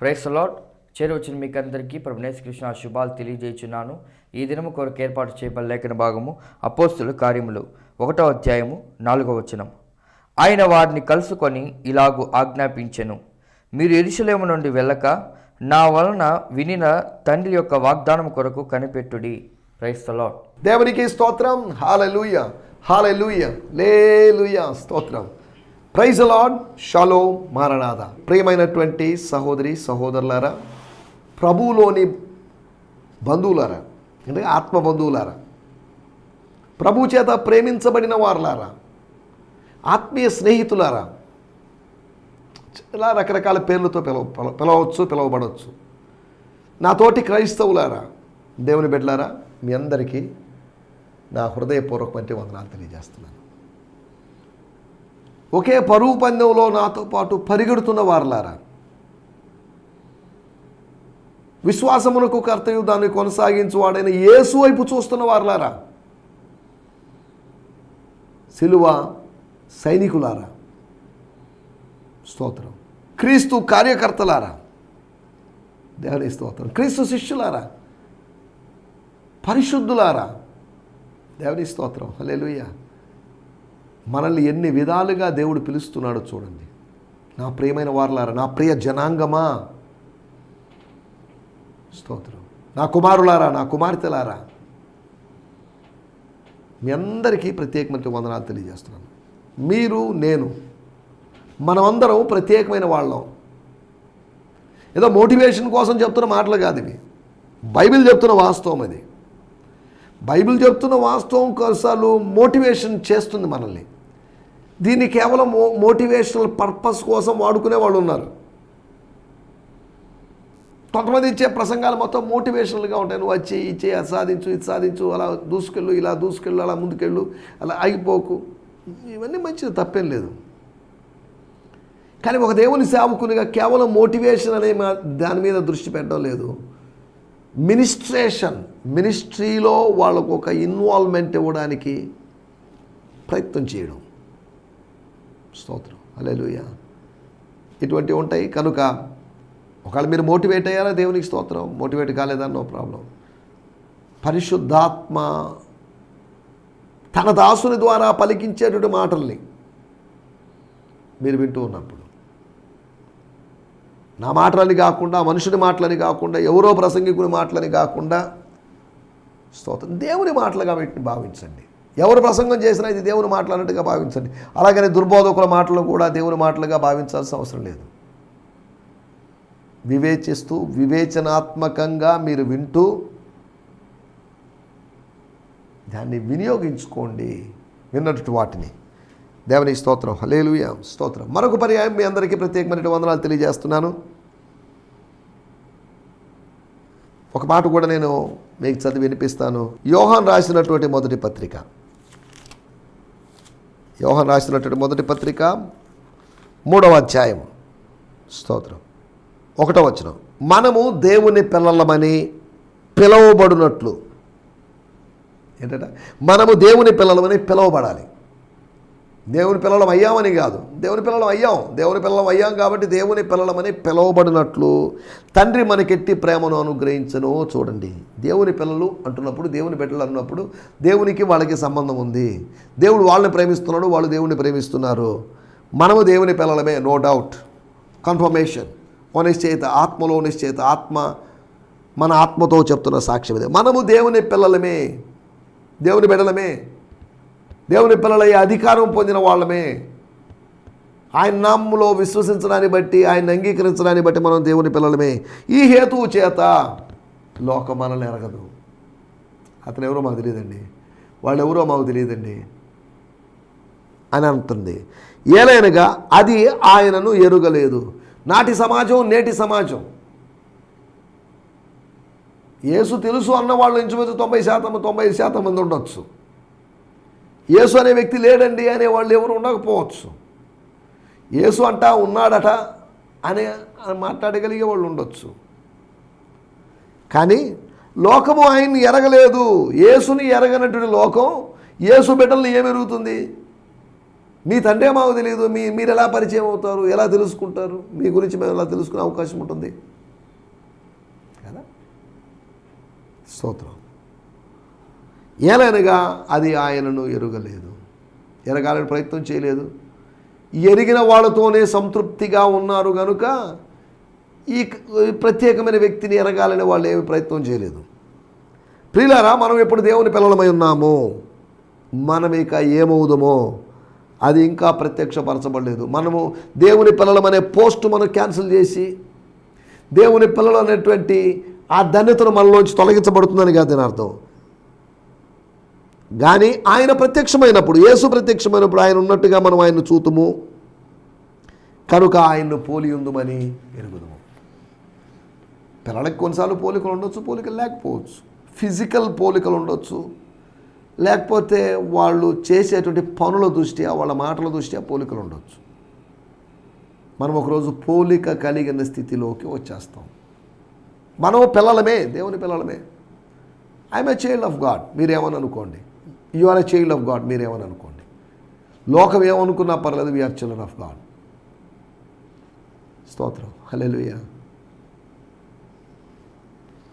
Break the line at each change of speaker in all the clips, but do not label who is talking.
Price lot చేరవచ్చిన మీకు అందరికీ ప్రభునేశ్ కృష్ణ శుభాలు తెలియజేయుచున్నాను. ఈ దినము కొరకు ఏర్పాటు చేయబడిన లేఖన భాగము అపోస్తుల కార్యములు. ఒకటో అధ్యాయము నాలుగో వచనం. ఆయన వారిని కలుసుకొని ఇలాగు ఆజ్ఞాపించెను. మీరు ఎరుసలేము నుండి వెళ్ళక నా వలన వినిన తండ్రి యొక్క వాగ్దానం కొరకు కనిపెట్టుడి. ప్రైస్ అలాట్
దేవునికి స్తోత్రం. హాలెలూయ. హాలెలూయ. లేలుయ. స్తోత్రం. ప్రైజ్ అలాడ్ షాలో మారనాథ ప్రియమైనటువంటి సహోదరి సహోదరులారా ప్రభువులోని బంధువులారా అంటే ఆత్మ బంధువులారా ప్రభు చేత ప్రేమించబడిన వారులారా ఆత్మీయ స్నేహితులారా ఇలా రకరకాల పేర్లతో పిలవ పిలవచ్చు పిలవబడవచ్చు. నాతోటి క్రైస్తవులారా దేవుని బిడ్డలారా మీ అందరికీ నా హృదయపూర్వకమైన వందనాలు తెలియజేస్తున్నాను. ఒకే పరువు పందెంలో నాతో పాటు పరిగెడుతున్న వారులారా. విశ్వాసమునకు కర్తయు దాన్ని కొనసాగించువాడైన యేసు వైపు చూస్తున్న వారులారా. సిలువ సైనికులారా. స్తోత్రం. క్రీస్తు కార్యకర్తలారా. దేవుని స్తోత్రం. క్రీస్తు శిష్యులారా. పరిశుద్ధులారా. దేవుని స్తోత్రం. హల్లెలూయ. మనల్ని ఎన్ని విధాలుగా దేవుడు పిలుస్తున్నాడో చూడండి. నా ప్రియమైన వారులారా నా ప్రియ జనాంగమా? స్తోత్రం. నా కుమారులారా నా కుమార్తెలారా? మీ అందరికీ ప్రత్యేకమైన వందనాలు తెలియజేస్తున్నాను. మీరు నేను మనమందరం ప్రత్యేకమైన వాళ్ళం. ఏదో మోటివేషన్ కోసం చెప్తున్న మాటలు కాదు ఇవి. బైబిల్ చెప్తున్న వాస్తవం అది. బైబిల్ చెప్తున్న వాస్తవం కొన్నిసార్లు మోటివేషన్ చేస్తుంది మనల్ని. దీన్ని కేవలం మో మోటివేషనల్ పర్పస్ కోసం వాడుకునే వాళ్ళు ఉన్నారు. కొంతమంది ఇచ్చే ప్రసంగాలు మొత్తం మోటివేషనల్గా ఉంటాయి. నువ్వు వచ్చి ఇచ్చే అది సాధించు ఇది సాధించు అలా దూసుకెళ్ళు ఇలా దూసుకెళ్ళు అలా ముందుకెళ్ళు అలా ఆగిపోకు. ఇవన్నీ మంచిది తప్పేం లేదు. కానీ ఒక దేవుని సేవకునిగా కేవలం మోటివేషన్ అనే దాని మీద దృష్టి పెట్టడం లేదు. మినిస్ట్రేషన్ మినిస్ట్రీలో వాళ్ళకు ఒక ఇన్వాల్వ్మెంట్ ఇవ్వడానికి ప్రయత్నం చేయడం. స్తోత్రం. అలెలుయ ఇటువంటివి ఉంటాయి. కనుక ఒకవేళ మీరు మోటివేట్ అయ్యారా దేవునికి స్తోత్రం? మోటివేట్ కాలేదా? No problem. పరిశుద్ధాత్మ తన దాసుని ద్వారా పలికించేటువంటి మాటల్ని మీరు వింటూ ఉన్నప్పుడు నా మాటలని కాకుండా మనుషుని మాటలని కాకుండా ఎవరో ప్రసంగికుని మాటలని కాకుండా స్తోత్రం. దేవుని మాటలుగా వీటిని భావించండి. ఎవరు ప్రసంగం చేసినా ఇది దేవుని మాటలన్నట్టుగా భావించండి. అలాగని దుర్బోధకుల మాటలు కూడా దేవుని మాటలుగా భావించాల్సిన అవసరం లేదు. వివేచిస్తూ వివేచనాత్మకంగా మీరు వింటూ దాన్ని వినియోగించుకోండి విన్నట్టు వాటిని. దేవుని స్తోత్రం. హలేలుయ స్తోత్రం. మరొక పర్యాయం మీ అందరికీ ప్రత్యేకమైన వందనాలు తెలియజేస్తున్నాను. ఒక మాట కూడా నేను మీకు చదివి వినిపిస్తాను. యోహాన్ రాసినటువంటి మొదటి పత్రిక. యోహన్ రాసినటువంటి మొదటి పత్రిక మూడవ అధ్యాయం. స్తోత్రం. ఒకటో వచనం. మనము దేవుని పిల్లలమని పిలువబడినట్లు. ఏంటంటే మనము దేవుని పిల్లలమని పిలవబడాలి. దేవుని పిల్లలం అయ్యామని కాదు. దేవుని పిల్లలం అయ్యాం. దేవుని పిల్లలం అయ్యాం కాబట్టి దేవుని పిల్లలమని పిలవబడినట్లు తండ్రి మనకెట్టి ప్రేమను అనుగ్రహించను చూడండి. దేవుని పిల్లలు అంటున్నప్పుడు దేవుని బిడ్డలు అన్నప్పుడు దేవునికి వాళ్ళకి సంబంధం ఉంది. దేవుడు వాళ్ళని ప్రేమిస్తున్నాడు వాళ్ళు దేవుని ప్రేమిస్తున్నారు. మనము దేవుని పిల్లలమే నో డౌట్ కన్ఫర్మేషన్ నిశ్చయిత ఆత్మలో నిశ్చయిత ఆత్మ మన ఆత్మతో చెప్తున్న సాక్ష్యం ఇదే. మనము దేవుని పిల్లలమే దేవుని బిడ్డలమే. దేవుని పిల్లలయ్యే అధికారం పొందిన వాళ్ళమే. ఆయన నామ్ములో విశ్వసించడాన్ని బట్టి ఆయన అంగీకరించడాన్ని బట్టి మనం దేవుని పిల్లలమే. ఈ హేతువు చేత లోకం మనల్ని ఎరగదు. అతను ఎవరో మాకు తెలియదండి. వాళ్ళు ఎవరో మాకు తెలియదండి అని అంటుంది. ఏలైనగా అది ఆయనను ఎరుగలేదు. నాటి సమాజం నేటి సమాజం. యేసు తెలుసు అన్న వాళ్ళు ఇంచుమించు తొంభై శాతం తొంభై శాతం మంది ఉండొచ్చు. యేసు అనే వ్యక్తి లేడండి అనే వాళ్ళు ఎవరు ఉండకపోవచ్చు. యేసు అంట ఉన్నాడట అనే అని మాట్లాడగలిగే వాళ్ళు ఉండొచ్చు. కానీ లోకము ఆయన్ని ఎరగలేదు. యేసుని ఎరగనటువంటి లోకం యేసు బిడ్డల్ని ఏమెరుగుతుంది మీ తండ్రే మాకు తెలియదు. మీ మీరు ఎలా పరిచయం అవుతారు? ఎలా తెలుసుకుంటారు? మీ గురించి మేము ఎలా తెలుసుకునే అవకాశం ఉంటుంది? కదా? స్తోత్రం. ఏలనగా అది ఆయనను ఎరుగలేదు. ఎరగాలని ప్రయత్నం చేయలేదు. ఎరిగిన వాళ్ళతోనే సంతృప్తిగా ఉన్నారు కనుక ఈ ప్రత్యేకమైన వ్యక్తిని ఎరగాలని వాళ్ళు ఏమి ప్రయత్నం చేయలేదు. ప్రియులారా మనం ఎప్పుడు దేవుని పిల్లలమై ఉన్నాము మనం ఇక ఏమవుదమో అది ఇంకా ప్రత్యక్షపరచబడలేదు. మనము దేవుని పిల్లలమనే పోస్ట్ మనం క్యాన్సిల్ చేసి దేవుని పిల్లలు అనేటువంటి ఆ ధన్యతను మనలోంచి తొలగించబడుతుందని కాదు దీని అర్థం. కానీ ఆయన ప్రత్యక్షమైనప్పుడు యేసు ప్రత్యక్షమైనప్పుడు ఆయన ఉన్నట్టుగా మనం ఆయన్ను చూతుము? కనుక ఆయన్ను పోలి ఉందుమని ఎరుగుదము. పిల్లలకి కొన్నిసార్లు పోలికలు ఉండొచ్చు పోలికలు లేకపోవచ్చు. ఫిజికల్ పోలికలు ఉండొచ్చు. లేకపోతే వాళ్ళు చేసేటువంటి పనుల దృష్ట్యా వాళ్ళ మాటల దృష్ట్యా పోలికలు ఉండొచ్చు. మనం ఒకరోజు పోలిక కలిగిన స్థితిలోకి వచ్చేస్తాం. మనము పిల్లలమే దేవుని పిల్లలమే. I'm a child of God మీరేమని అనుకోండి? You are a child of God మీరేమని అనుకోండి. లోకం ఏమనుకున్నా పర్లేదు we are children of God స్తోత్రం. హలెలుయ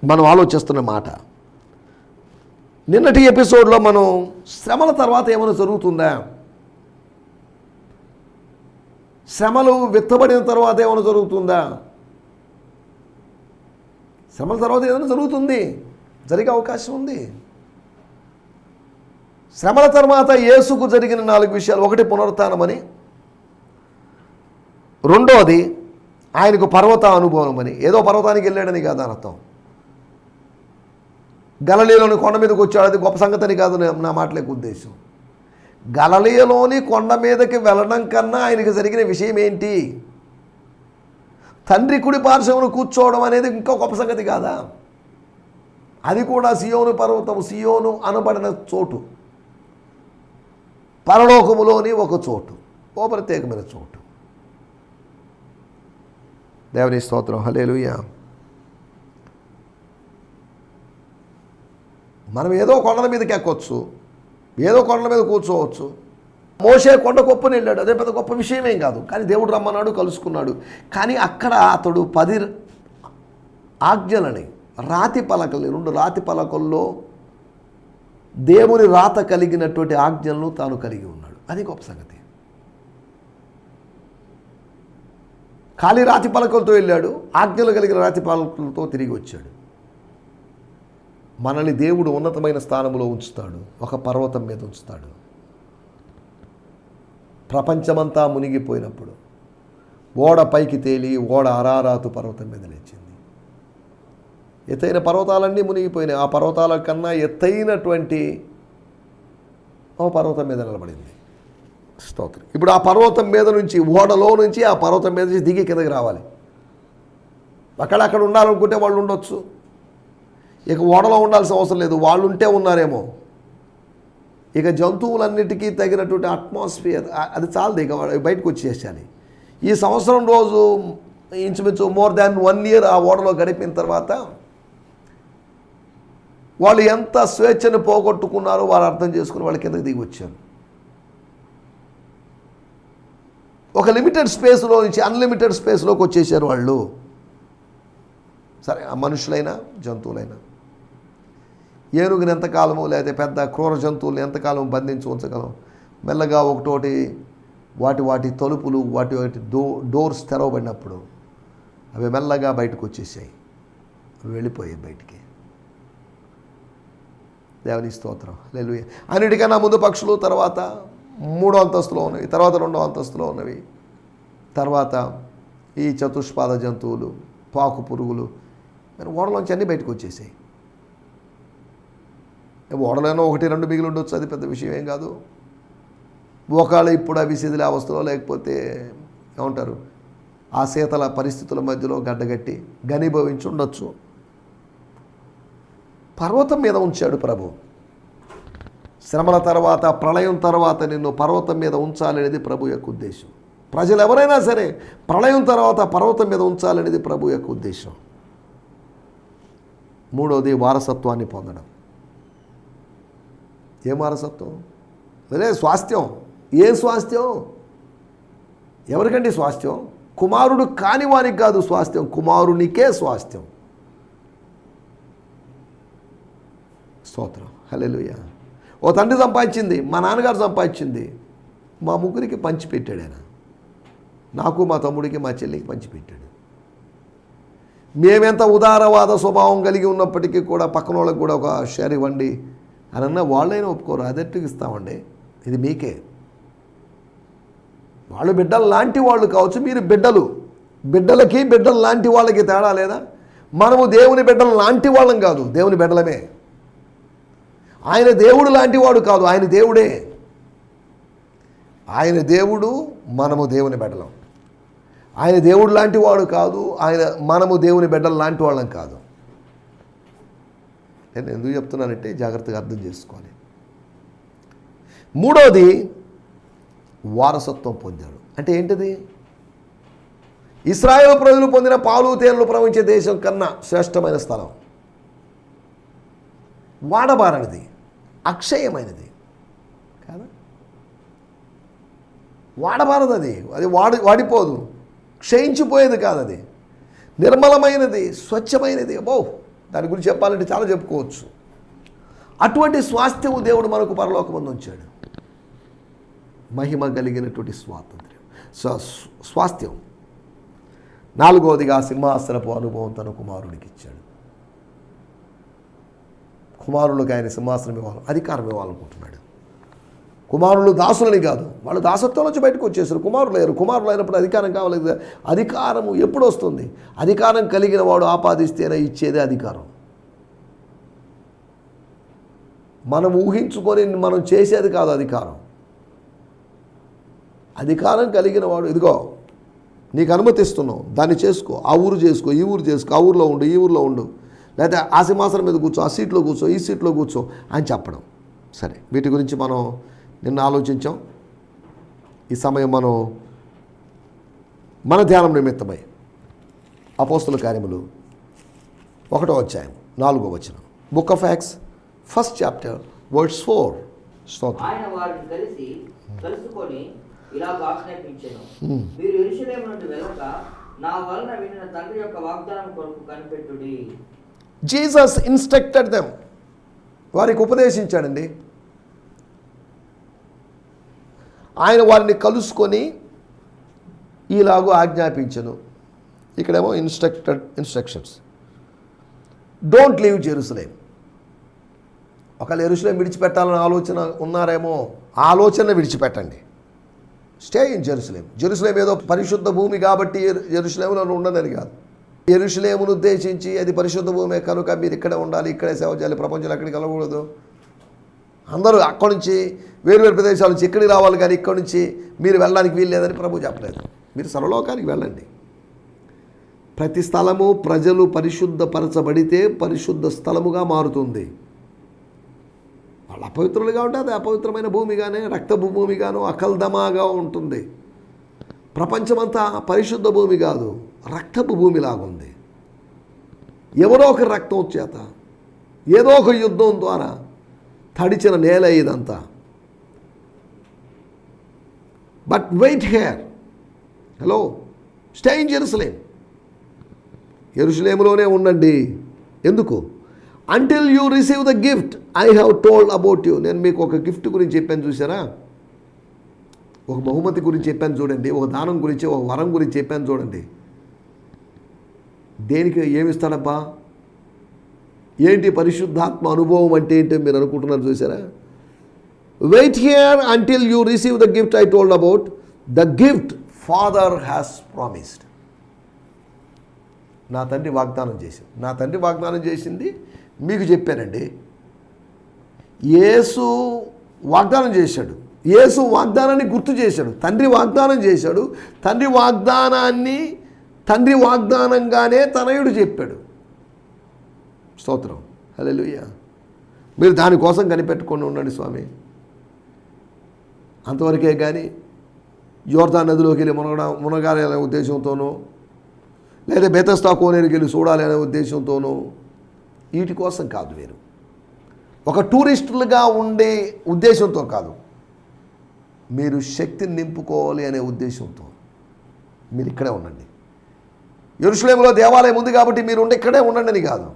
మనం ఆలోచిస్తున్న మాట. నిన్నటి ఎపిసోడ్లో మనం శ్రమల తర్వాత ఏమైనా జరుగుతుందా? శ్రమలు విత్తబడిన తర్వాత ఏమైనా జరుగుతుందా? శ్రమల తర్వాత ఏదైనా జరుగుతుంది. జరిగే అవకాశం ఉంది. శ్రమల తర్వాత యేసుకు జరిగిన నాలుగు విషయాలు. ఒకటి పునరుత్నమని రెండోది ఆయనకు పర్వత అనుభవం అని ఏదో పర్వతానికి వెళ్ళాడని కాదు అర్థం. గలలీలోని కొండ మీదకి వచ్చాడు. అది గొప్ప సంగతిని కాదు నా- మాటలకు మాటలేక ఉద్దేశం. గలలీలోని కొండ మీదకి వెళ్ళడం కన్నా ఆయనకు జరిగిన విషయం ఏంటి? తండ్రి కుడి పార్శ్వమును కూర్చోవడం అనేది ఇంకో గొప్ప సంగతి కాదా? అది కూడా సియోను పర్వతం సియోను అనబడిన చోటు. పరలోకములోని ఒక చోటు ఓ ప్రత్యేకమైన చోటు. దేవుని స్తోత్రం హలేలుయ మనం ఏదో కొండల మీదకి ఎక్కొచ్చు ఏదో కొండల మీద కూర్చోవచ్చు. మోసే కొండ గొప్పని వెళ్ళాడు అదే పెద్ద గొప్ప విషయమేం కాదు కానీ దేవుడు రమ్మన్నాడు కలుసుకున్నాడు. కానీ అక్కడ అతడు పది ఆజ్ఞలని రాతి పలకలు రెండు రాతి పలకల్లో దేవుని రాత కలిగినటువంటి ఆజ్ఞలను తాను కలిగి ఉన్నాడు. అది గొప్ప సంగతి. ఖాళీ రాతి పలకలతో వెళ్ళాడు ఆజ్ఞలు కలిగిన రాతి పలకలతో తిరిగి వచ్చాడు. మనల్ని దేవుడు ఉన్నతమైన స్థానంలో ఉంచుతాడు ఒక పర్వతం మీద ఉంచుతాడు. ప్రపంచమంతా మునిగిపోయినప్పుడు ఓడ పైకి తేలి ఓడ అరారాతు పర్వతం మీద లేచింది. ఎత్తైన పర్వతాలన్నీ మునిగిపోయినాయి. ఆ పర్వతాల కన్నా ఎత్తైనటువంటి ఓ పర్వతం మీద నిలబడింది. స్తోత్రం. ఇప్పుడు ఆ పర్వతం మీద నుంచి ఓడలో నుంచి ఆ పర్వతం మీద నుంచి దిగి కిందకి రావాలి. అక్కడక్కడ ఉండాలనుకుంటే వాళ్ళు ఉండొచ్చు. ఇక ఓడలో ఉండాల్సిన అవసరం లేదు. వాళ్ళు ఉంటే ఉన్నారేమో. ఇక జంతువులన్నిటికీ తగినటువంటి అట్మాస్ఫియర్ అది చాలదు. ఇక బయటకు వచ్చేసేయాలి. ఈ సంవత్సరం రోజు ఇంచుమించు మోర్ దాన్ వన్ ఇయర్ ఆ ఓడలో గడిపిన తర్వాత వాళ్ళు ఎంత స్వేచ్ఛను పోగొట్టుకున్నారో వారు అర్థం చేసుకుని వాళ్ళ కిందకి దిగి వచ్చారు. ఒక లిమిటెడ్ స్పేస్లో నుంచి అన్లిమిటెడ్ స్పేస్లోకి వచ్చేసారు వాళ్ళు. సరే మనుషులైనా జంతువులైనా. ఏనుగుని ఎంతకాలము లేకపోతే పెద్ద క్రూర జంతువులను ఎంతకాలం బంధించి ఉంచగలం. మెల్లగా ఒకటోటి వాటి వాటి తలుపులు వాటి వాటి డో డోర్స్ తెరవబడినప్పుడు అవి మెల్లగా బయటకు వచ్చేసాయి. అవి వెళ్ళిపోయాయి బయటికి. దేవుని స్తోత్రం లేదు అన్నిటికన్నా ముందు పక్షులు తర్వాత మూడో అంతస్తులో ఉన్నవి తర్వాత రెండో అంతస్తులో ఉన్నవి. తర్వాత ఈ చతుష్పాద జంతువులు పాకు పురుగులు ఓడలోంచి అన్నీ బయటకు వచ్చేసాయి. ఓడలోనో ఒకటి రెండు మిగిలి ఉండొచ్చు అది పెద్ద విషయం ఏం కాదు. ఒకవేళ ఇప్పుడు అవి శిథిల అవస్థలో లేకపోతే ఏమంటారు ఆ శీతల పరిస్థితుల మధ్యలో గడ్డగట్టి ఘనీభవించి ఉండొచ్చు. పర్వతం మీద ఉంచాడు ప్రభు. శ్రమల తర్వాత ప్రళయం తర్వాత నిన్ను పర్వతం మీద ఉంచాలనేది ప్రభు యొక్క ఉద్దేశం. ప్రజలు ఎవరైనా సరే ప్రళయం తర్వాత పర్వతం మీద ఉంచాలనేది ప్రభు యొక్క ఉద్దేశం. మూడవది వారసత్వాన్ని పొందడం. ఏం వారసత్వం? అదే స్వాస్థ్యం. ఏ స్వాస్థ్యం? ఎవరికండి స్వాస్థ్యం? కుమారుడు కాని వానికి కాదు స్వాస్థ్యం. కుమారునికే స్వాస్థ్యం. స్తోత్రం. హల్లెలూయా. ఓ తండ్రి సంపాదించింది మా నాన్నగారు సంపాదించింది మా ముగ్గురికి పంచిపెట్టాడు ఆయన. నాకు మా తమ్ముడికి మా చెల్లికి పంచిపెట్టాడు మేమెంత ఉదారవాద స్వభావం కలిగి ఉన్నప్పటికీ కూడా పక్కన వాళ్ళకి కూడా ఒక షేర్ ఇవ్వండి అని అన్న వాళ్ళైనా ఒప్పుకోరు. అదట్టుకు ఇస్తామండి? ఇది మీకే. వాళ్ళు బిడ్డలు లాంటి వాళ్ళు కావచ్చు మీరు బిడ్డలు. బిడ్డలకి బిడ్డలు లాంటి వాళ్ళకి తేడా లేదా? మనము దేవుని బిడ్డలు లాంటి వాళ్ళం కాదు దేవుని బిడ్డలమే. ఆయన దేవుడు లాంటి వాడు కాదు ఆయన దేవుడే. ఆయన దేవుడు మనము దేవుని బిడ్డలం. ఆయన దేవుడు లాంటి వాడు కాదు ఆయన మనము దేవుని బిడ్డలు లాంటి వాళ్ళం కాదు. నేను ఎందుకు చెప్తున్నానంటే జాగ్రత్తగా అర్థం చేసుకోవాలి. మూడోది వారసత్వం పొందాడు. అంటే ఏంటిది? ఇస్రాయేల్ ప్రజలు పొందిన పాలు తేనెలు ప్రవహించే దేశం కన్నా శ్రేష్టమైన స్థలం. వాడబారనిది. అక్షయమైనది. కాదా? వాడబారదు అది. అది వాడి వాడిపోదు. క్షయించిపోయేది కాదు అది. నిర్మలమైనది స్వచ్ఛమైనది. అబ్బో! దాని గురించి చెప్పాలంటే చాలా చెప్పుకోవచ్చు. అటువంటి స్వాస్థ్యము దేవుడు మనకు పరలోకమందు ఉంచాడు. మహిమ కలిగినటువంటి స్వాతంత్ర్యం. స్వ- స్వాస్థ్యం. నాలుగవదిగా సింహాసనపు అనుభవం తన కుమారుడికి ఇచ్చాడు కుమారులకు ఆయన సింహాసనం ఇవ్వాలి అధికారం ఇవ్వాలనుకుంటున్నాడు. కుమారులు దాసులని కాదు. వాళ్ళు దాసత్వం నుంచి బయటకు వచ్చేసారు. కుమారులు అయ్యారు కుమారులు అయినప్పుడు అధికారం కావాలి కదా. అధికారము ఎప్పుడు వస్తుంది? అధికారం కలిగిన వాడు ఆపాదిస్తేనే ఇచ్చేదే అధికారం. మనం ఊహించుకొని మనం చేసేది కాదు అధికారం. అధికారం కలిగిన వాడు ఇదిగో నీకు అనుమతిస్తున్నావు దాన్ని చేసుకో. ఆ ఊరు చేసుకో. ఈ ఊరు చేసుకో. ఆ ఊరిలో ఉండు. ఈ ఊరిలో ఉండు. లేకపోతే ఆ సింహాసనం మీద కూర్చో ఆ సీట్లో కూర్చో ఈ సీట్లో కూర్చో అని చెప్పడం. సరే వీటి గురించి మనం నిన్న ఆలోచించాం. ఈ సమయం మనం మన ధ్యానం నిమిత్తమై అపోస్తుల కార్యములు ఒకటో అధ్యాయం నాలుగో వచనం. Book of Acts first chapter words four స్తోత్రం.
మీరు నా వలన వినిన తండ్రి యొక్క వాగ్దానం కొరకు కనిపెట్టుడి.
జీసస్ ఇన్స్ట్రక్టెడ్ దెమ్ వారికి ఉపదేశించాడండి. ఆయన వారిని కలుసుకొని ఈలాగూ ఆజ్ఞాపించను. ఇక్కడేమో instructed instructions don't leave Jerusalem ఒకవేళ ఎరుసలేం విడిచిపెట్టాలని ఆలోచన ఉన్నారేమో ఆలోచన విడిచిపెట్టండి. స్టే ఇన్ జెరూసలేం జెరూసలేం ఏదో పరిశుద్ధ భూమి కాబట్టి ఎరు- జెరూసలేంలో ఉండదని కాదు. ఎరుషులేమును ఉద్దేశించి అది పరిశుద్ధ భూమే కనుక మీరు ఇక్కడే ఉండాలి ఇక్కడే సేవ చేయాలి ప్రపంచంలో ఎక్కడికి వెళ్ళకూడదు. అందరూ అక్కడి నుంచి వేరు వేరు ప్రదేశాల నుంచి ఇక్కడికి రావాలి కానీ ఇక్కడి నుంచి మీరు వెళ్ళడానికి వీలు లేదని ప్రభు చెప్పలేదు. మీరు సర్వలోకానికి వెళ్ళండి. ప్రతి స్థలము ప్రజలు పరిశుద్ధపరచబడితే పరిశుద్ధ స్థలముగా మారుతుంది. వాళ్ళు అపవిత్రులుగా ఉంటే అది అపవిత్రమైన భూమిగానే రక్త భూమిగాను అకల్దమాగా ఉంటుంది. ప్రపంచమంతా పరిశుద్ధ భూమి కాదు. రక్తపు భూమిలాగుంది. ఎవరో ఒక రక్తం చేత ఏదో ఒక యుద్ధం ద్వారా తడిచిన నేల ఇదంతా. But wait here hello stay in Jerusalem ఎరుసలేములోనే ఉండండి. ఎందుకు? Until you receive the gift I have told about you నేను మీకు ఒక గిఫ్ట్ గురించి చెప్పాను చూసారా ఒక బహుమతి గురించి చెప్పాను చూడండి ఒక దానం గురించి ఒక వరం గురించి చెప్పాను చూడండి. దేనికి ఏమిస్తాడబ్బా? ఏంటి పరిశుద్ధాత్మ అనుభవం అంటే ఏంటో మీరు అనుకుంటున్నారు చూసారా? Wait here until you receive the gift I told about the gift father has promised నా తండ్రి వాగ్దానం చేసింది. నా తండ్రి వాగ్దానం చేసింది మీకు చెప్పానండి. యేసు వాగ్దానం చేశాడు. యేసు వాగ్దానాన్ని గుర్తు చేశాడు. తండ్రి వాగ్దానం చేశాడు. తండ్రి వాగ్దానాన్ని తండ్రి వాగ్దానంగానే తనయుడు చెప్పాడు. స్తోత్రం. హలెలుయ్య మీరు దానికోసం కనిపెట్టుకొని ఉండండి స్వామి. అంతవరకే కానీ యోర్దా నదిలోకి వెళ్ళి మునగడ మునగాలి అనే ఉద్దేశంతోనూ లేదా బెతస్తా కోనేరుకి వెళ్ళి చూడాలి అనే ఉద్దేశంతోనూ వీటి కోసం కాదు మీరు ఒక టూరిస్టులుగా ఉండే ఉద్దేశంతో కాదు. మీరు శక్తిని నింపుకోవాలి అనే ఉద్దేశంతో. మీరు ఇక్కడే ఉండండి. ఎరుషులేములో దేవాలయం ఉంది కాబట్టి మీరు ఉండి ఇక్కడే ఉండండి అని కాదు.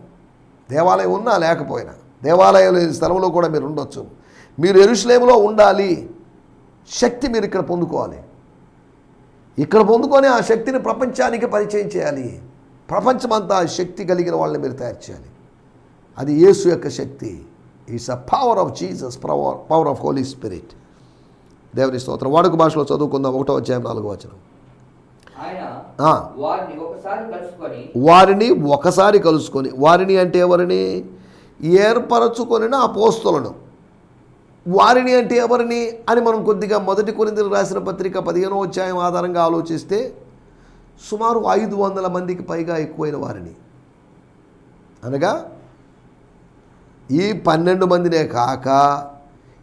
దేవాలయం ఉన్నా లేకపోయినా దేవాలయం లేని స్థలంలో కూడా మీరు ఉండొచ్చు. మీరు ఎరుషులేములో ఉండాలి. శక్తి మీరు ఇక్కడ పొందుకోవాలి. ఇక్కడ పొందుకొని ఆ శక్తిని ప్రపంచానికి పరిచయం చేయాలి. ప్రపంచమంతా శక్తి కలిగిన వాళ్ళని మీరు తయారు చేయాలి. అది యేసు యొక్క శక్తి. Is a power of Jesus power power of Holy Spirit దేవుని స్తోత్రం. వాడుక భాషలో చదువుకుందాం. ఒకటో అధ్యాయం నాలుగో వచనం.
వారిని ఒకసారి కలుసుకొని
వారిని అంటే ఎవరిని? ఏర్పరచుకొనిన అపోస్తులను. వారిని అంటే ఎవరిని? అని మనం కొద్దిగా మొదటి కొరింతలు రాసిన పత్రిక పదిహేనో అధ్యాయం ఆధారంగా ఆలోచిస్తే సుమారు ఐదు వందల మందికి పైగా ఎక్కువైన వారిని. అనగా ఈ పన్నెండు మందినే కాక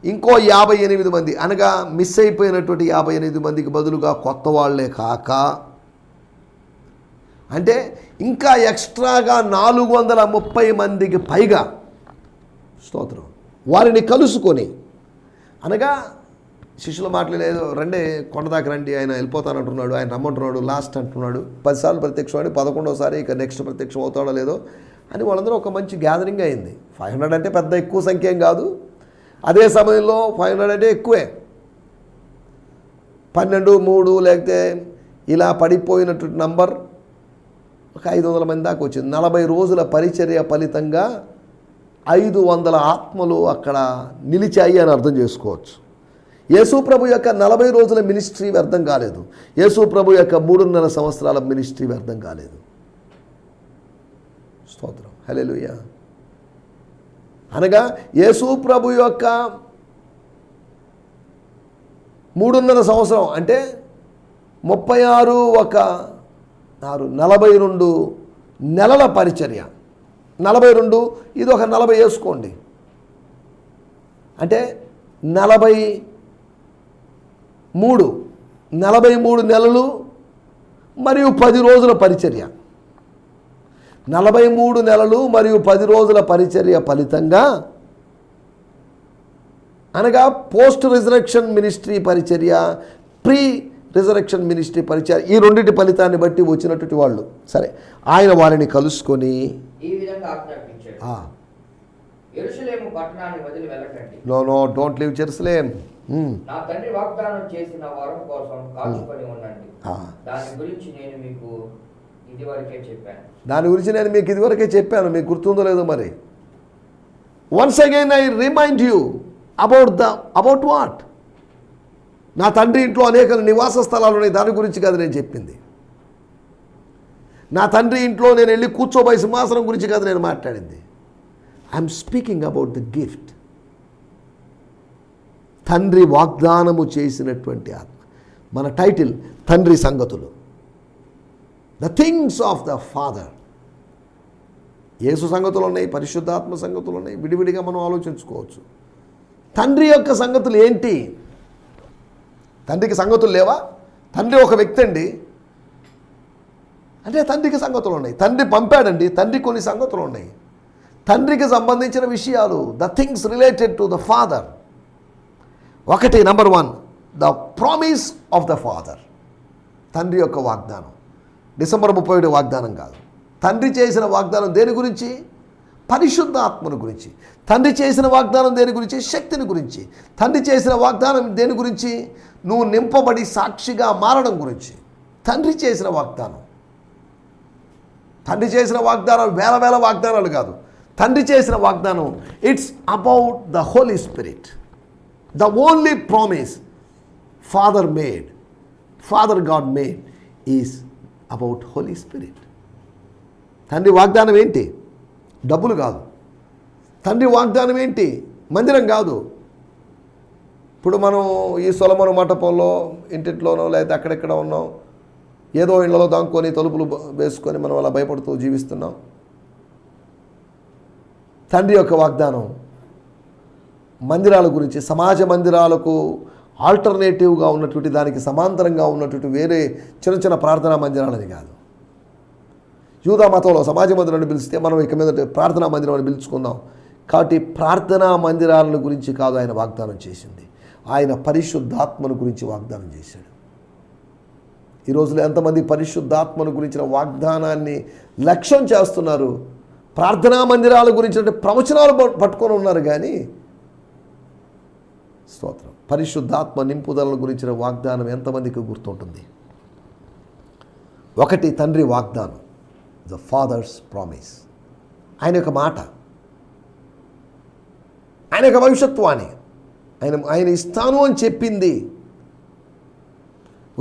ఇంకో యాభై ఎనిమిది మంది అనగా మిస్ అయిపోయినటువంటి యాభై ఎనిమిది మందికి బదులుగా కొత్త వాళ్ళే కాక. అంటే ఇంకా ఎక్స్ట్రాగా నాలుగు వందల ముప్పై మందికి పైగా స్తోత్రం. వారిని కలుసుకొని అనగా శిష్యుల మాట్లాడలేదు రండే రండి కొండ దాకా రండి ఆయన వెళ్ళిపోతానంటున్నాడు ఆయన రమ్మంటున్నాడు లాస్ట్ అంటున్నాడు పదిసార్లు ప్రత్యక్షం పదకొండోసారి ఇక నెక్స్ట్ ప్రత్యక్షం అవుతాడో లేదో అని వాళ్ళందరూ ఒక మంచి గ్యాదరింగ్ అయింది. ఫైవ్ హండ్రెడ్ అంటే పెద్ద ఎక్కువ సంఖ్య ఏం కాదు. అదే సమయంలో ఫైవ్ హండ్రెడ్ అంటే ఎక్కువే. పన్నెండు మూడు లేకపోతే ఇలా పడిపోయినటువంటి నంబర్ ఒక ఐదు వందల మంది దాకా వచ్చింది. నలభై రోజుల పరిచర్య ఫలితంగా ఐదు వందల ఆత్మలు అక్కడ నిలిచాయి అని అర్థం చేసుకోవచ్చు. యేసు ప్రభు యొక్క నలభై రోజుల మినిస్ట్రీ వ్యర్థం కాలేదు. యేసు ప్రభు యొక్క మూడున్నర సంవత్సరాల మినిస్ట్రీ వ్యర్థం కాలేదు. స్తోత్రం. హల్లెలూయ. అనగా యేసు ప్రభు యొక్క మూడున్నర సంవత్సరం అంటే ముప్పై ఆరు ఒక ఆరు నలభై రెండు నెలల పరిచర్య. నలభై రెండు ఇది ఒక నలభై వేసుకోండి. అంటే నలభై మూడు నలభై మూడు నెలలు మరియు పది రోజుల పరిచర్య. నలభై మూడు నెలలు మరియు పది రోజుల పరిచర్య ఫలితంగా అనగా పోస్ట్ రిజరక్షన్ మినిస్ట్రీ పరిచర్య ప్రీ రిజరక్షన్ మినిస్ట్రీ పరిచర్య ఈ రెండింటి ఫలితాన్ని బట్టి వచ్చినటువంటి వాళ్ళు. సరే ఆయన వారిని కలుసుకొని no no don't leave Jerusalem
నా తండ్రి వాగ్దానం చేసిన వరం కోసం కాచుకొని ఉండండి. దాని గురించి నేను మీకు
దాని గురించి నేను మీకు ఇదివరకే చెప్పాను. మీకు గుర్తుందో లేదో మరి. Once again I remind you about the about what నా తండ్రి ఇంట్లో అనేక నివాస స్థలాలు ఉన్నాయి. దాని గురించి కాదు నేను చెప్పింది. నా తండ్రి ఇంట్లో నేను వెళ్ళి కూర్చోబోయే సింహాసనం గురించి కాదు నేను మాట్లాడింది. I'm speaking about the gift తండ్రి వాగ్దానము చేసినటువంటి ఆత్మ. మన టైటిల్ తండ్రి సంగతులు. The things of the father యేసు సంగతులు ఉన్నాయి పరిశుద్ధాత్మ సంగతులు ఉన్నాయి విడివిడిగా మనం ఆలోచించుకోవచ్చు. తండ్రి యొక్క సంగతులు ఏంటి? తండ్రికి సంగతులు లేవా? తండ్రి ఒక వ్యక్తి అండి. అంటే తండ్రికి సంగతులు ఉన్నాయి తండ్రి పంపాడండి తండ్రి కొన్ని సంగతులు ఉన్నాయి తండ్రికి సంబంధించిన విషయాలు the things related to the father ఒకటి number one the promise of the father తండ్రి యొక్క వాగ్దానం. డిసెంబర్ ముప్పై ఏడు వాగ్దానం కాదు. తండ్రి చేసిన వాగ్దానం దేని గురించి? పరిశుద్ధ ఆత్మను గురించి. తండ్రి చేసిన వాగ్దానం దేని గురించి? శక్తిని గురించి. తండ్రి చేసిన వాగ్దానం దేని గురించి? నువ్వు నింపబడి సాక్షిగా మారడం గురించి. తండ్రి చేసిన వాగ్దానం. తండ్రి చేసిన వాగ్దానం వేల వేల వాగ్దానాలు కాదు. తండ్రి చేసిన వాగ్దానం it's about the Holy Spirit the only promise father made father God made is about Holy Spirit తండ్రి వాగ్దానం ఏంటి? డబ్బులు కాదు. తండ్రి వాగ్దానం ఏంటి? మందిరం కాదు. ఇప్పుడు మనం ఈ సొలమను మంటపంలో ఇంటింట్లోనో లేదా అక్కడెక్కడ ఉన్నాం ఏదో ఇళ్ళలో దాంకొని తలుపులు వేసుకొని మనం అలా భయపడుతూ జీవిస్తున్నాం. తండ్రి యొక్క వాగ్దానం మందిరాల గురించి సమాజ మందిరాలకు ఆల్టర్నేటివ్గా ఉన్నటువంటి దానికి సమాంతరంగా ఉన్నటువంటి వేరే చిన్న చిన్న ప్రార్థనా మందిరాలని కాదు. యూదా మతంలో సమాజ మందిరాన్ని పిలిస్తే మనం ఇక మీద ప్రార్థనా మందిరం అని పిలుచుకుందాం. కాబట్టి ప్రార్థనా మందిరాలను గురించి కాదు ఆయన వాగ్దానం చేసింది. ఆయన పరిశుద్ధాత్మను గురించి వాగ్దానం చేశాడు. ఈ రోజులో ఎంతమంది పరిశుద్ధాత్మను గురించిన వాగ్దానాన్ని లక్ష్యం చేస్తున్నారు ప్రార్థనా మందిరాల గురించినటువంటి ప్రవచనాలు ప- పట్టుకొని ఉన్నారు కానీ స్తోత్రం. పరిశుద్ధాత్మ నింపుదల గురించిన వాగ్దానం ఎంతమందికి గుర్తుంటుంది? ఒకటి తండ్రి వాగ్దానం ద ఫాదర్స్ ప్రామిస్ ఆయన యొక్క మాట. ఆయన యొక్క భవిష్యత్వాన్ని. ఆయన ఆయన ఇస్తాను అని చెప్పింది.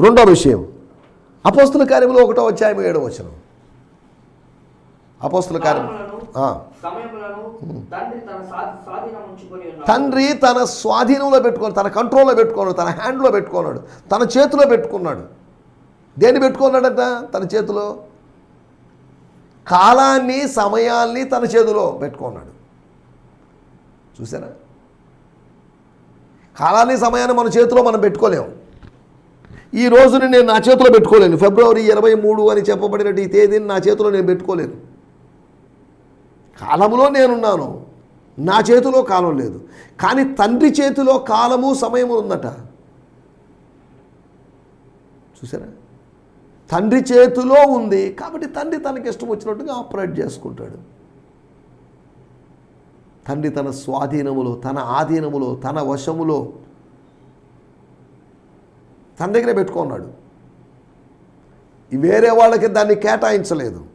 రెండో విషయం అపోస్తుల కార్యంలో ఒకటో అధ్యాయం ఏడో వచనం. అపోస్తుల కార్యం
తండ్రి తన
స్వాధీనంలో పెట్టుకున్నాడు తన కంట్రోల్లో పెట్టుకున్నాడు తన హ్యాండ్లో పెట్టుకున్నాడు తన చేతిలో పెట్టుకున్నాడు. దేన్ని పెట్టుకున్నాడట? తన చేతిలో? కాలాన్ని సమయాల్ని తన చేతిలో పెట్టుకున్నాడు. చూసారా కాలాన్ని సమయాన్ని మన చేతిలో మనం పెట్టుకోలేము. ఈ రోజుని నేను నా చేతిలో పెట్టుకోలేను. ఫిబ్రవరి ఇరవై మూడు అని చెప్పబడినట్టు ఈ తేదీని నా చేతిలో నేను పెట్టుకోలేను. కాలములో నేనున్నాను. నా చేతిలో కాలం లేదు. కానీ తండ్రి చేతిలో కాలము సమయము ఉందట. చూసారా? తండ్రి చేతిలో ఉంది కాబట్టి తండ్రి తనకి ఇష్టం వచ్చినట్టుగా ఆపరేట్ చేసుకుంటాడు. తండ్రి తన స్వాధీనములో తన ఆధీనములో తన వశములో తన దగ్గరే పెట్టుకున్నాడు. వేరే వాళ్ళకి దాన్ని కేటాయించలేదు.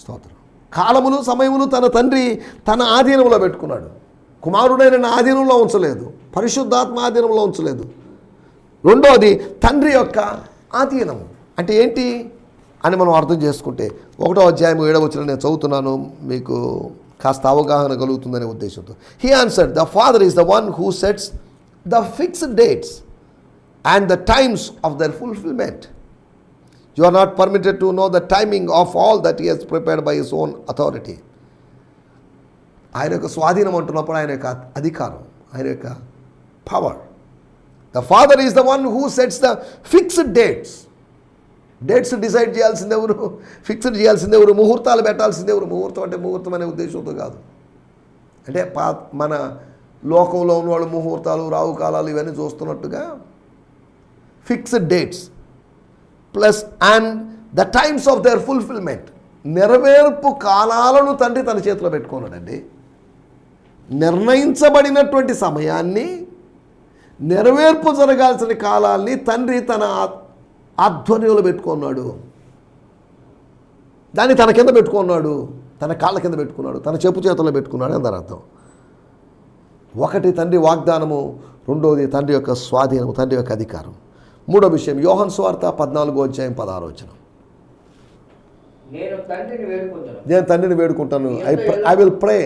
స్తోత్రం. కాలములు సమయములు తన తండ్రి తన ఆధీనంలో పెట్టుకున్నాడు. కుమారుడైన నా ఆధీనంలో ఉంచలేదు. పరిశుద్ధాత్మ ఆధీనంలో ఉంచలేదు. రెండోది తండ్రి యొక్క ఆధీనము. అంటే ఏంటి అని మనం అర్థం చేసుకుంటే ఒకటో అధ్యాయం ఏడవచ్చిన నేను చదువుతున్నాను మీకు కాస్త అవగాహన కలుగుతుందనే ఉద్దేశంతో. He answered the father is the one who sets the fixed dates and the times of their fulfilment you are not permitted to know the timing of all that he has prepared by his own authority ఆయన యొక్క స్వాధీనం అంటున్నప్పుడు ఆయన యొక్క అధికారం ఆయన యొక్క power the father is the one who sets the fixed dates dates decide చేయాల్సింది ఎవరు? ఫిక్స్డ్ చేయాల్సింది ఎవరు? ముహూర్తాలు పెట్టాల్సింది ఎవరు? ముహూర్తం అంటే ముహూర్తం అనే ఉద్దేశంతో కాదు. అంటే పా మన లోకంలో ఉన్న వాళ్ళు ముహూర్తాలు రావు కాలాలు ఇవన్నీ చూస్తున్నట్టుగా fixed dates plus and the times of their fulfilment నెరవేర్పు కాలాలను తండ్రి తన చేతిలో పెట్టుకున్నాడండి. నిర్ణయించబడినటువంటి సమయాన్ని నెరవేర్పు జరగాల్సిన కాలాన్ని తండ్రి తన ఆధ్వర్యంలో పెట్టుకున్నాడు. దాన్ని తన కింద పెట్టుకున్నాడు తన కాళ్ళ కింద పెట్టుకున్నాడు తన చెప్పు చేతుల్లో పెట్టుకున్నాడు అని అర్థం. ఒకటి తండ్రి వాగ్దానము రెండోది తండ్రి యొక్క స్వాధీనము తండ్రి యొక్క అధికారం. మూడో విషయం యోహన్ స్వార్త పద్నాలుగో అధ్యాయం పదహారు వచ్చిన
నేను తండ్రిని వేడుకుంటాను.
I I will pray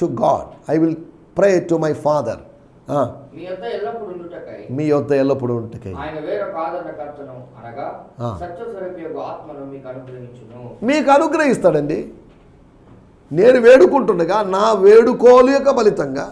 to God I will pray to my father
మీ యొద్ద ఎల్లప్పుడు
ఉంటకై
యొక్క మీకు
అనుగ్రహిస్తాడండి. నేను వేడుకుంటుండగా నా వేడుకోలు యొక్క ఫలితంగా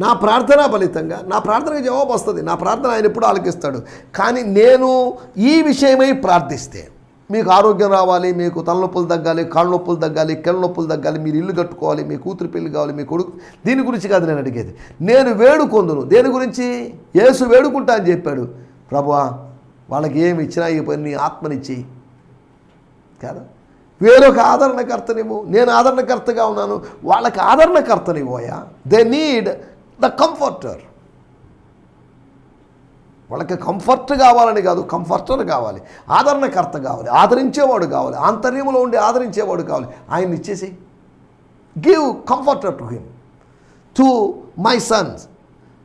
నా ప్రార్థన ఫలితంగా నా ప్రార్థనకు జవాబు వస్తుంది. నా ప్రార్థన ఆయన ఎప్పుడు ఆలకిస్తాడు? కానీ నేను ఈ విషయమై ప్రార్థిస్తే మీకు ఆరోగ్యం రావాలి మీకు తలనొప్పులు తగ్గాలి కాళ్ళ నొప్పులు తగ్గాలి కెళ్ళ నొప్పులు తగ్గాలి మీరు ఇల్లు కట్టుకోవాలి మీ కూతురు పెళ్ళి కావాలి మీ కొడుకు. దీని గురించి కాదు నేను అడిగేది. నేను వేడుకొందును. దేని గురించి? యేసు వేడుకుంటా అని చెప్పాడు. ప్రభువా వాళ్ళకి ఏమి ఇచ్చినా ఈ పని ఆత్మనిచ్చి. కదా? వేరొక ఆదరణకర్తనివ్వు. నేను ఆదరణకర్తగా ఉన్నాను. వాళ్ళకి ఆదరణకర్తనివ్వోయా దే నీడ్ ద కంఫర్టర్. వాళ్ళకి కంఫర్ట్ కావాలని కాదు కంఫర్టర్ కావాలి ఆదరణకర్త కావాలి ఆదరించేవాడు కావాలి ఆంతర్యంలో ఉండి ఆదరించేవాడు కావాలి. ఆయన ఇచ్చేసి give comforter to him to my sons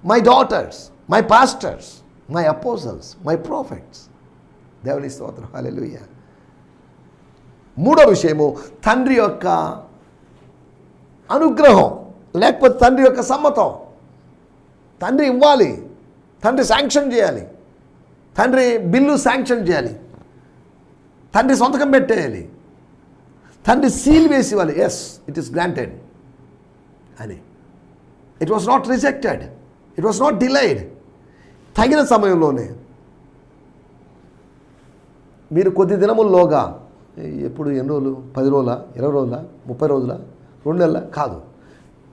my daughters my pastors my apostles my prophets దేవుని స్తోత్రం. హల్లెలూయా మూడో విషయము తండ్రి యొక్క అనుగ్రహం లేకపోతే తండ్రి యొక్క సమ్మతం. తండ్రి ఇవ్వాలి. తండ్రి శాంక్షన్ చేయాలి. తండ్రి బిల్లు శాంక్షన్ చేయాలి. తండ్రి సొంతకం పెట్టేయాలి. తండ్రి సీల్ వేసి ఇవ్వాలి. ఎస్ ఇట్ ఈస్ గ్రాంటెడ్ అని. It was not rejected it was not delayed తగిన సమయంలోనే మీరు కొద్ది దినముల్లోగా ఎప్పుడు ఎన్ని రోజులు? పది రోజుల? ఇరవై రోజుల? ముప్పై రోజుల? రెండు నెలల? కాదు.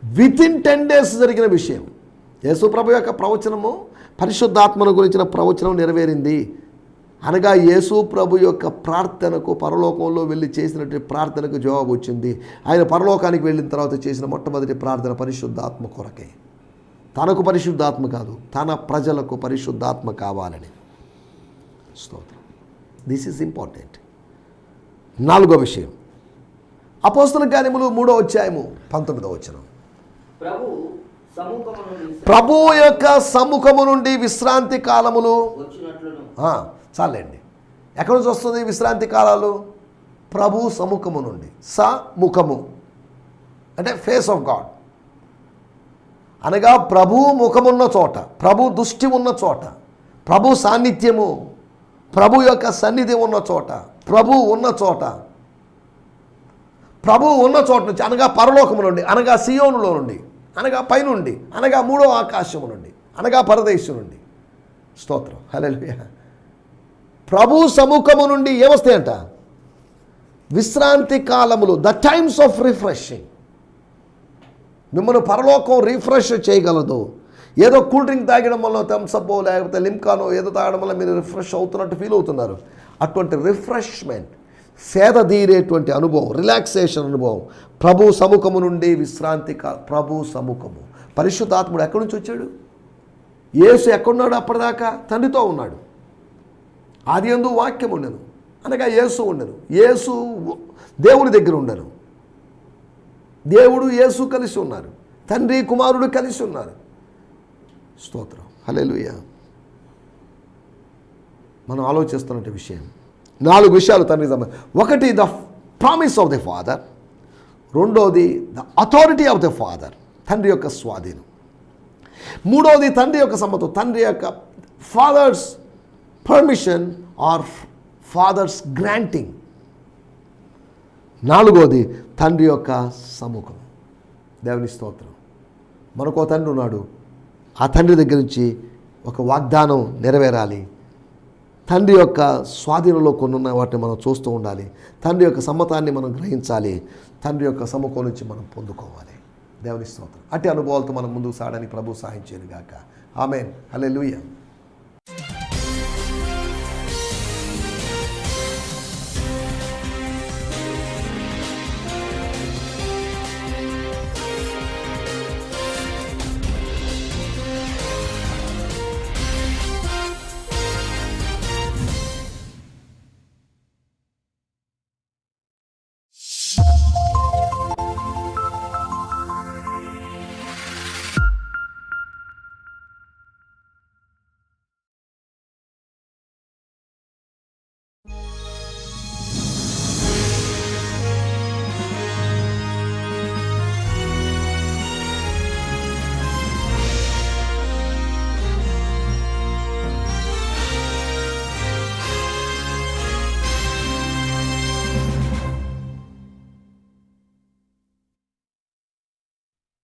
విత్ ఇన్ టెన్ డేస్ జరిగిన విషయం. యేసుప్రభు యొక్క ప్రవచనము పరిశుద్ధాత్మను గురించిన ప్రవచనం నెరవేరింది. అనగా యేసు ప్రభు యొక్క ప్రార్థనకు పరలోకంలో వెళ్ళి చేసినటువంటి ప్రార్థనకు జవాబు వచ్చింది. ఆయన పరలోకానికి వెళ్ళిన తర్వాత చేసిన మొట్టమొదటి ప్రార్థన పరిశుద్ధాత్మ కొరకే. తనకు పరిశుద్ధాత్మ కాదు తన ప్రజలకు పరిశుద్ధాత్మ కావాలని. స్తోత్రం. దిస్ ఈజ్ ఇంపార్టెంట్ నాలుగో విషయం. అపోస్తల కార్యములు మూడో అధ్యాయము పంతొమ్మిదో వచ్చిన
ప్రభు
ప్రభు యొక్క సముఖము నుండి విశ్రాంతి కాలములు చాలండి. ఎక్కడి నుంచి వస్తుంది విశ్రాంతి కాలాలు? ప్రభు సముఖము నుండి. స ముఖము అంటే ఫేస్ ఆఫ్ గాడ్ అనగా ప్రభు ముఖమున్న చోట ప్రభు దృష్టి ఉన్న చోట ప్రభు సాన్నిధ్యము ప్రభు యొక్క సన్నిధి ఉన్న చోట ప్రభు ఉన్న చోట. ప్రభు ఉన్న చోట నుంచి అనగా పరలోకము నుండి అనగా సియోనులో నుండి. అనగా పైనుండి అనగా మూడో ఆకాశము నుండి అనగా పరదేశం నుండి. స్తోత్రం. హల్లెలూయా. ప్రభు సముఖము నుండి ఏమొస్తాయంట విశ్రాంతి కాలములు ద టైమ్స్ ఆఫ్ రిఫ్రెషింగ్ మిమ్మల్ని పరలోకం రిఫ్రెష్ చేయగలదు. ఏదో కూల్ డ్రింక్ తాగడం వల్ల థమ్సప్ లేకపోతే లిమ్కానో ఏదో తాగడం వల్ల మీరు రిఫ్రెష్ అవుతున్నట్టు ఫీల్ అవుతున్నారు. అటువంటి రిఫ్రెష్మెంట్ సేద తీరేటువంటి అనుభవం రిలాక్సేషన్ అనుభవం. ప్రభు సముఖము నుండి విశ్రాంతి కా ప్రభు సముఖము. పరిశుద్ధాత్ముడు ఎక్కడి నుంచి వచ్చాడు? యేసు ఎక్కడున్నాడు అప్పటిదాకా? తండ్రితో ఉన్నాడు. ఆది ఎందు వాక్యం ఉండను అనగా యేసు ఉండను యేసు దేవుని దగ్గర ఉండను దేవుడు యేసు కలిసి ఉన్నారు. తండ్రి కుమారుడు కలిసి ఉన్నారు. స్తోత్రం. హలే మనం ఆలోచిస్తున్న విషయం నాలుగు విషయాలు తండ్రి ఒకటి the promise of the father రెండోది the authority of the father తండ్రి యొక్క స్వాధీనం. మూడోది తండ్రి యొక్క సమ్మతం. తండ్రి యొక్క father's permission or father's granting నాలుగోది తండ్రి యొక్క సముఖం. దేవుని స్తోత్రం. మరొక తండ్రి ఉన్నాడు. ఆ తండ్రి దగ్గర నుంచి ఒక వాగ్దానం నెరవేరాలి. తండ్రి యొక్క స్వాధీనంలో కొన్ని ఉన్న వాటిని మనం చూస్తూ ఉండాలి. తండ్రి యొక్క సమ్మతాన్ని మనం గ్రహించాలి. తండ్రి యొక్క సముఖం నుంచి మనం పొందుకోవాలి. దేవుని స్తోత్రం. అట్టి అనుభవాలతో మనం ముందుకు సాగడానికి ప్రభు సహాయం చేయను గాక. ఆమెన్. హల్లెలూయా.